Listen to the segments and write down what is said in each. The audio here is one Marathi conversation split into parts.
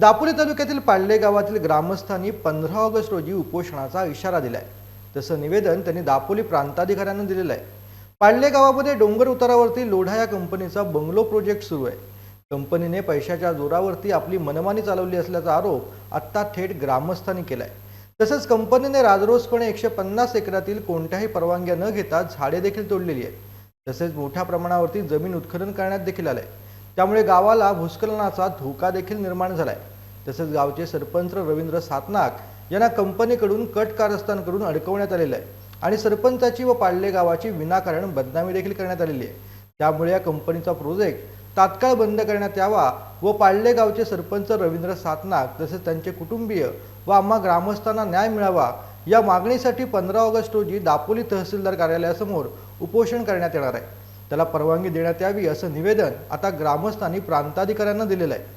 दापोली तालुक्यातील पाळले गावातील ग्रामस्थांनी पंधरा ऑगस्ट रोजी उपोषणाचा इशारा दिला आहे तसं निवेदन त्यांनी दापोली प्रांताधिकाऱ्यांना दिलेलं आहे. पाळले गावामध्ये डोंगर उतारावरती लोढा या कंपनीचा बंगलो प्रोजेक्ट सुरू आहे. कंपनीने पैशाच्या जोरावरती आपली मनमानी चालवली असल्याचा आरोप आत्ता थेट ग्रामस्थांनी केला आहे तसंच कंपनीने राजरोसपणे एकशे पन्नास एकरातील कोणत्याही परवानग्या न घेता झाडे देखील तोडलेली आहेत. तसेच मोठ्या प्रमाणावरती जमीन उत्खनन करण्यात देखील आलं आहे त्यामुळे गावाला भूस्खलनाचा धोका देखील निर्माण झालाय. तसेच गावचे सरपंच रवींद्र सातनाक यांना कंपनीकडून कट कारस्थांकडून अडकवण्यात आलेलं आहे आणि सरपंचाची व पाळले गावाची विनाकारण बदनामी देखील करण्यात आलेली आहे. त्यामुळे या कंपनीचा प्रोजेक्ट तात्काळ बंद करण्यात यावा व पाडले गावचे सरपंच रवींद्र सातनाक तसेच त्यांचे कुटुंबीय व आम्हा ग्रामस्थांना न्याय मिळावा या मागणीसाठी पंधरा ऑगस्ट रोजी दापोली तहसीलदार कार्यालयासमोर उपोषण करण्यात येणार आहे. त्याला परवानगी देण्यात यावी असं निवेदन आता ग्रामस्थांनी प्रांताधिकाऱ्यांना दिलेलं आहे.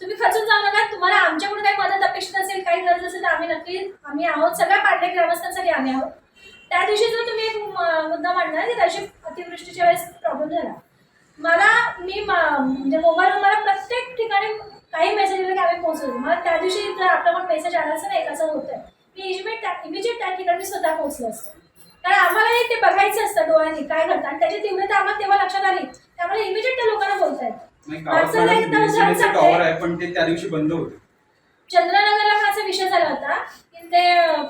तुम्ही खचून जाऊ नका तुम्हाला आमच्याकडून काही मदत अपेक्षित असेल काही गरज असेल तर आम्ही नक्की आम्ही आहोत. सगळ्या पाडले ग्रामस्थांसाठी आम्ही आहोत. त्या दिवशी जर तुम्ही एक मुद्दा मांडला की त्याची अतिवृष्टीच्या वेळेस प्रॉब्लेम झाला. मला मी म्हणजे मोबाईलवर मला प्रत्येक ठिकाणी काही मेसेज आले की आम्ही पोहोचलो मला त्या दिवशी जर आपल्याकडून मेसेज आला असं नाही कसं होतंय. मी इमिजिएट त्या इमिजिएट त्या ठिकाणी मी स्वतः पोहोचलो असते. कारण आम्हालाही ते बघायचं असतं डोळ्यांनी काय घडतं. आणि त्याची तीव्रता आम्हाला तेव्हा लक्षात आली. त्यामुळे इमिजिएट त्या लोकांना बोलतायत. पण ते त्या दिवशी बंद होते. चंद्रनगरला हा असा विषय झाला होता की ते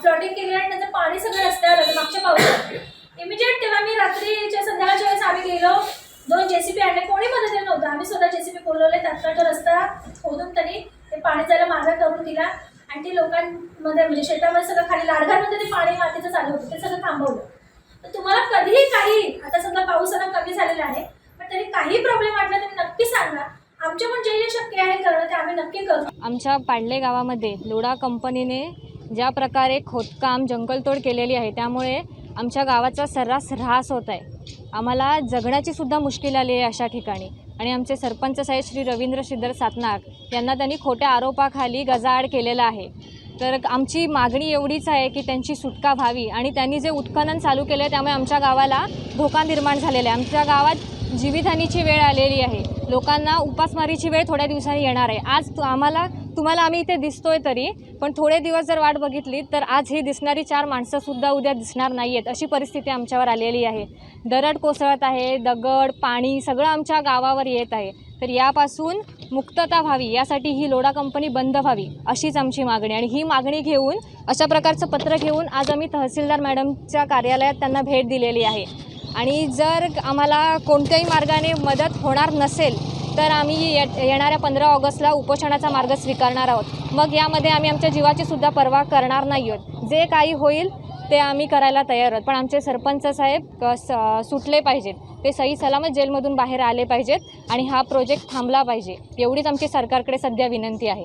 फ्लॉटिंग केले आणि त्याचं पाणी सगळं रस्त्यावर आलं मागच्या पावसात. इमिजिएट तेव्हा मी रात्रीच्या संध्याकाळच्या वेळेस आम्ही गेलो. दोन जेसीबी आणले. कोणी मदतीला नव्हतं. आम्ही स्वतः जेसीबी बोलवले तात्काळचा रस्ता खोदून त्यांनी ते पाणी जायला मार्ग करून दिला. आणि ते लोकांमध्ये म्हणजे शेतामध्ये सगळं खाली लाडघाटमध्ये ते पाणी मातीचं चालू होतं ते सगळं थांबवलं. तर तुम्हाला कधीही काही आता समजा पाऊस आता कमी झालेला आहे पण तरी काही प्रॉब्लेम वाटला तुम्ही नक्की सांगा. आमच्या पण जे जे शक्य आहे करणं ते आम्ही नक्की करू. आमच्या पाडले गावामध्ये लोढा कंपनीने ज्या प्रकारे खोदकाम जंगलतोड केलेली आहे त्यामुळे आमच्या गावाचा सर्रास ऱ्हास होत आहे. आम्हाला जगण्याची सुद्धा मुश्किल आली आहे अशा ठिकाणी. आणि आमचे सरपंच साहेब श्री रवींद्र श्रीधर सातनाक यांना त्यांनी खोट्या आरोपाखाली गजाआड केलेला आहे. तर आमची मागणी एवढीच आहे की त्यांची सुटका व्हावी आणि त्यांनी जे उत्खनन चालू केलं आहे त्यामुळे आमच्या गावाला धोका निर्माण झालेला आहे. आमच्या गावात जीवितहानीची वेळ आलेली आहे. लोकांना उपासमारीची वेळ थोड्या दिवसांनी येणार आहे. आज आम्हाला तुम्हाला आम्ही इथे दिसतोय तरी पण थोडे दिवस जर वाट बघितली तर आज ही दिसणारी चार माणसंसुद्धा उद्या दिसणार नाही आहेत अशी परिस्थिती आमच्यावर आलेली आहे. दरड कोसळत आहे दगड पाणी सगळं आमच्या गावावर येत आहे. तर यापासून मुक्तता व्हावी यासाठी ही लोढा कंपनी बंद व्हावी अशीच आमची मागणी आणि ही मागणी घेऊन अशा प्रकारचं पत्र घेऊन आज आम्ही तहसीलदार मॅडमच्या कार्यालयात त्यांना भेट दिलेली आहे. आणि जर आम्हाला कोणत्याही मार्गाने मदत होणार नसेल तर आम्ही येणाऱ्या पंधरा ऑगस्टला उपोषणाचा मार्ग स्वीकारणार आहोत. मग यामध्ये आम्ही आमच्या जीवाची सुद्धा पर्वा करणार नाही आहोत. जे काही होईल ते आम्ही करायला तयार आहोत. पण आमचे सरपंच साहेब स सुटले पाहिजेत. ते सही सलामत जेलमधून बाहेर आले पाहिजेत आणि हा प्रोजेक्ट थांबला पाहिजे. एवढीच आमची सरकारकडे सध्या विनंती आहे.